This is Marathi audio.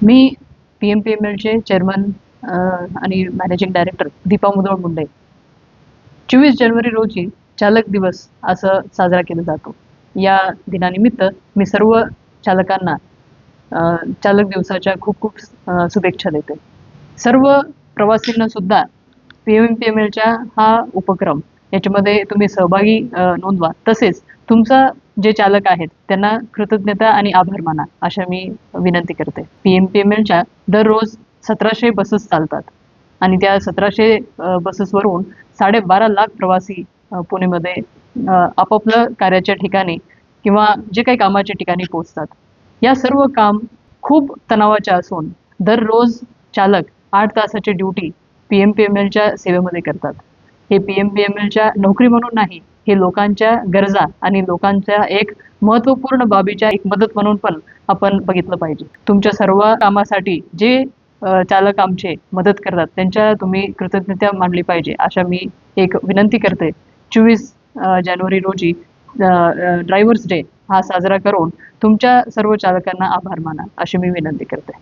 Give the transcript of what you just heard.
मी पी एम पी एम एलचे चेअरमन आणि मॅनेजिंग डायरेक्टर दीपा मुदळ मुंडे. चोवीस जानेवारी रोजी चालक दिवस असं साजरा केला जातो. या दिनानिमित्त मी सर्व चालकांना चालक दिवसाच्या खूप खूप शुभेच्छा देते. सर्व प्रवासींना सुद्धा पी एम पी एम एलच्या हा उपक्रम याच्यामध्ये तुम्ही सहभागी नोंदवा. तसेच तुमचा जे चालक आहेत त्यांना कृतज्ञता आणि आभार माना अशा मी विनंती करते. पी एम पी एम एलच्या दररोज सतराशे बसेस चालतात. आणि त्या सतराशे बसेसवरून साडेबारा लाख प्रवासी पुणेमध्ये आपापलं आपापल्या कार्याच्या ठिकाणी किंवा जे काही कामाच्या ठिकाणी पोहोचतात. या सर्व काम खूप तणावाच्या असून दररोज चालक आठ तासाची duty P M P M एलच्या सेवेमध्ये करतात. हे पी एम पी एम एलच्या नोकरी म्हणून नाही हे लोकांच्या गरजा आणि लोकांच्या एक महत्त्वपूर्ण बाबीच्या एक मदत म्हणून पण आपण बघितलं पाहिजे. तुमच्या सर्व कामासाठी जे चालक आमचे मदत करतात त्यांच्या तुम्ही कृतज्ञता मानली पाहिजे. अशा मी एक विनंती करते. चोवीस जानेवारी रोजी ड्रायव्हर्स डे हा साजरा करून तुमच्या सर्व चालकांना आभार माना अशी मी विनंती करते.